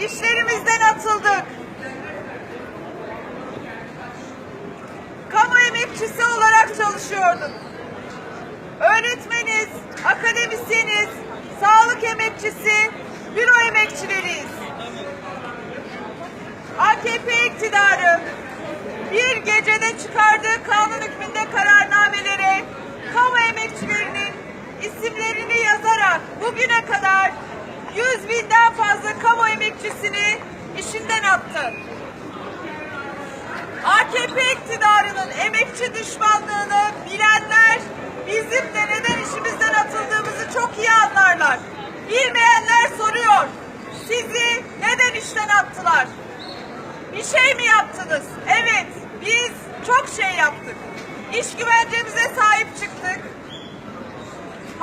İşlerimizden atıldık. Kamu emekçisi olarak çalışıyorduk. Öğretmeniz, akademisyeniz, sağlık emekçisi, büro emekçileriyiz. AKP iktidarı bir gecede çıkardığı kanun hükmünde kararnamelere kamu emekçilerinin isimlerini yazarak bugüne kadar 100 binden fazla kamu emekçisini işinden attı. AKP iktidarının emekçi düşmanlığını bilenler bizim de neden işimizden atıldığımızı çok iyi anlarlar. Bilmeyenler soruyor. Sizi neden işten attılar? Bir şey mi yaptınız? Evet, biz çok şey yaptık. İş güvencemize sahip çıktık.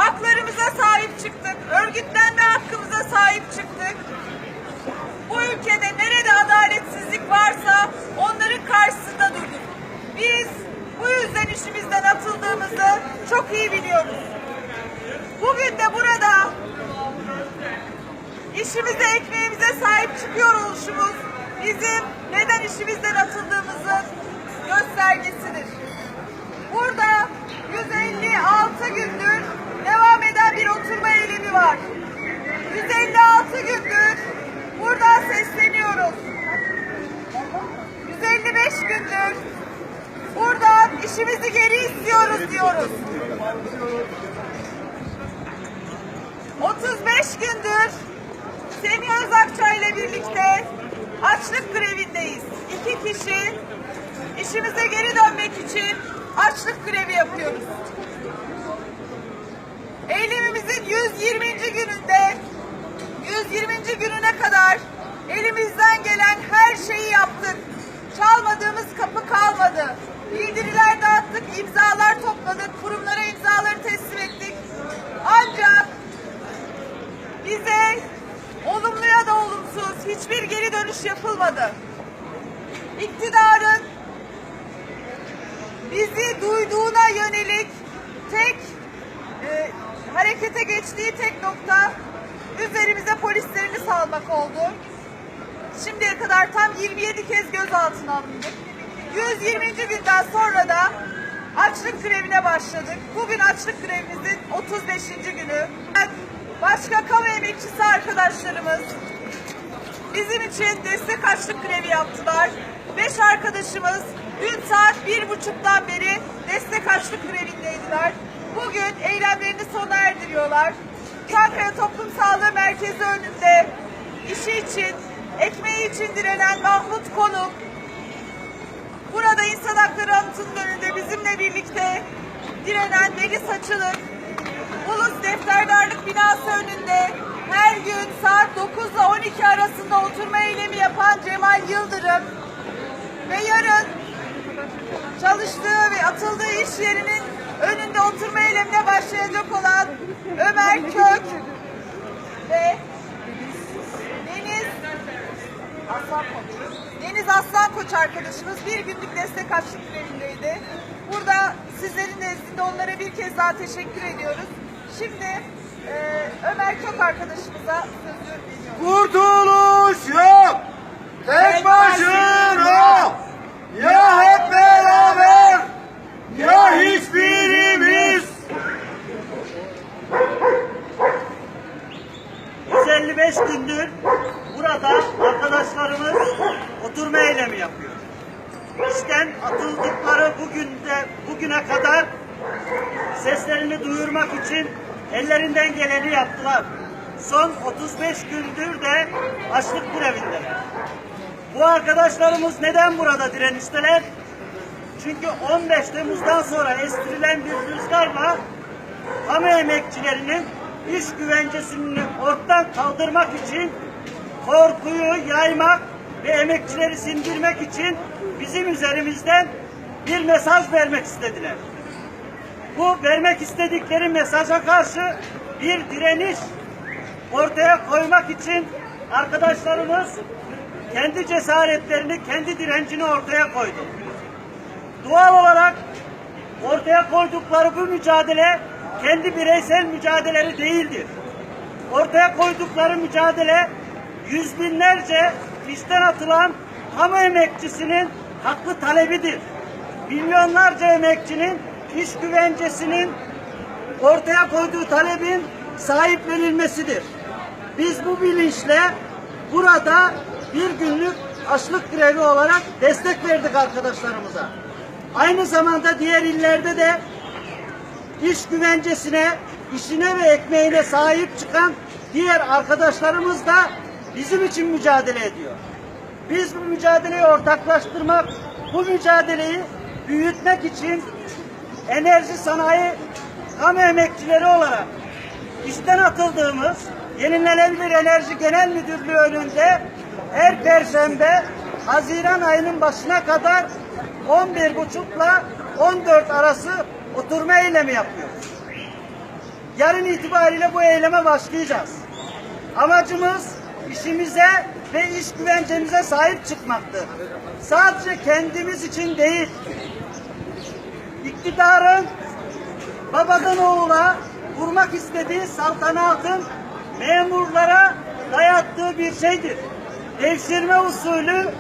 Haklarımıza sahip çıktık. Örgütlenme hakkımıza sahip çıktık. Bu ülkede nerede adaletsizlik varsa onların karşısında durduk. Biz bu yüzden işimizden atıldığımızı çok iyi biliyoruz. Bugün de burada işimize, ekmeğimize sahip çıkıyor oluşumuz bizim neden işimizden atıldığımızın göstergesidir. Burada 156 gündür devam eden bir oturma eylemi var. 156 gündür buradan sesleniyoruz. 155 gündür buradan işimizi geri istiyoruz diyoruz. 35 gündür Semih Özakça ile birlikte açlık grevindeyiz. İki kişi işimize geri dönmek için açlık grevi yapıyoruz. Eylemimizin 120. gününde 120. gününe kadar elimizden gelen her şeyi yaptık. Çalmadığımız kapı kalmadı. Bildiriler dağıttık, imzalar topladık, kurumlara imzaları teslim ettik. Ancak bize olumlu ya da olumsuz hiçbir geri dönüş yapılmadı. İktidarın bizi duyduğuna yönelik tek e, harekete geçtiği tek nokta üzerimize polislerini salmak oldu. Şimdiye kadar tam 27 kez gözaltına alındık. 120. günden sonra da açlık grevine başladık. Bugün açlık grevimizin 35. günü. Başka kamu emekçisi arkadaşlarımız bizim için destek açlık grevi yaptılar. Beş arkadaşımız dün saat bir buçuktan beri destek açlık grevindeydiler. Bugün eylemlerini sona erdiriyorlar. Çankaya Toplum Sağlığı Merkezi önünde işi için, ekmeği için direnen Mahmut Konuk, burada İnsan Hakları Anıtı'nın önünde bizimle birlikte direnen Melis Açılık, Ulus Defterdarlık binası önünde her gün saat 9 ile 12 arasında oturma eylemi yapan Cemal Yıldırım. Ve yarın çalıştığı ve atıldığı iş yerinin önünde oturma eylemine başlayacak olan Ömer Kök ve Aslan Koç. Deniz Aslan Koç arkadaşımız bir günlük destek açlık grevindeydi. Burada sizlerin nezdinde onlara bir kez daha teşekkür ediyoruz. Şimdi e, Ömer Kök arkadaşımıza sözü veriyorum. Kurtuluş yok. Tek başına. Ya hep beraber ya hiçbirimiz. 155 gündür burada arkadaşlarımız oturma eylemi yapıyor. İşten atıldıkları bugün de bugüne kadar seslerini duyurmak için ellerinden geleni yaptılar. Son 35 gündür de açlık grevindeler. Bu arkadaşlarımız neden burada direnişteler? Çünkü 15 Temmuz'dan sonra estirilen bir rüzgarla kamu emekçilerinin iş güvencesini ortadan kaldırmak için korkuyu yaymak ve emekçileri sindirmek için bizim üzerimizden bir mesaj vermek istediler. Bu vermek istedikleri mesaja karşı bir direniş ortaya koymak için arkadaşlarımız kendi cesaretlerini, kendi direncini ortaya koydu. Doğal olarak ortaya koydukları bu mücadele kendi bireysel mücadeleleri değildir. Ortaya koydukları mücadele yüz binlerce işten atılan kamu emekçisinin haklı talebidir. Milyonlarca emekçinin iş güvencesinin ortaya koyduğu talebin sahiplenilmesidir. Biz bu bilinçle burada bir günlük açlık grevi olarak destek verdik arkadaşlarımıza. Aynı zamanda diğer illerde de iş güvencesine, işine ve ekmeğine sahip çıkan diğer arkadaşlarımız da bizim için mücadele ediyor. Biz bu mücadeleyi ortaklaştırmak, bu mücadeleyi büyütmek için enerji sanayi kamu emekçileri olarak işten atıldığımız Yenilenebilir Enerji Genel Müdürlüğü önünde her perşembe Haziran ayının başına kadar 11 buçukla 14 arası oturma eylemi yapıyoruz. Yarın itibariyle bu eyleme başlayacağız. Amacımız işimize ve iş güvencemize sahip çıkmaktır. Sadece kendimiz için değil, iktidarın babadan oğula kurmak istediği saltanatın memurlara dayattığı bir şeydir. Devşirme usulü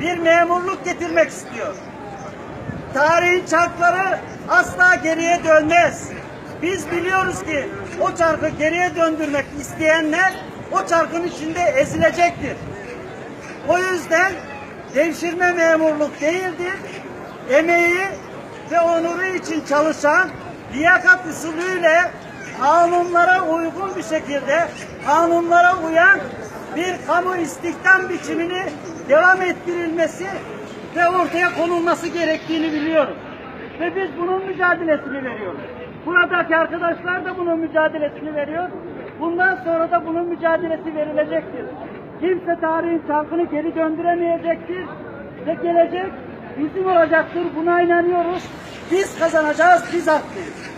bir memurluk getirmek istiyor. Tarihin çarkları asla geriye dönmez. Biz biliyoruz ki o çarkı geriye döndürmek isteyenler o çarkın içinde ezilecektir. O yüzden devşirme memurluk değildir. Emeği ve onuru için çalışan liyakat usulüyle kanunlara uygun bir şekilde kanunlara uyan bir kamu istihdam biçimini devam ettirilmesi ve ortaya konulması gerektiğini biliyorum. Ve biz bunun mücadelesini veriyoruz. Buradaki arkadaşlar da bunun mücadelesini veriyor. Bundan sonra da bunun mücadelesi verilecektir. Kimse tarihin çarkını geri döndüremeyecektir. Ve gelecek bizim olacaktır. Buna inanıyoruz. Biz kazanacağız, biz haklıyız.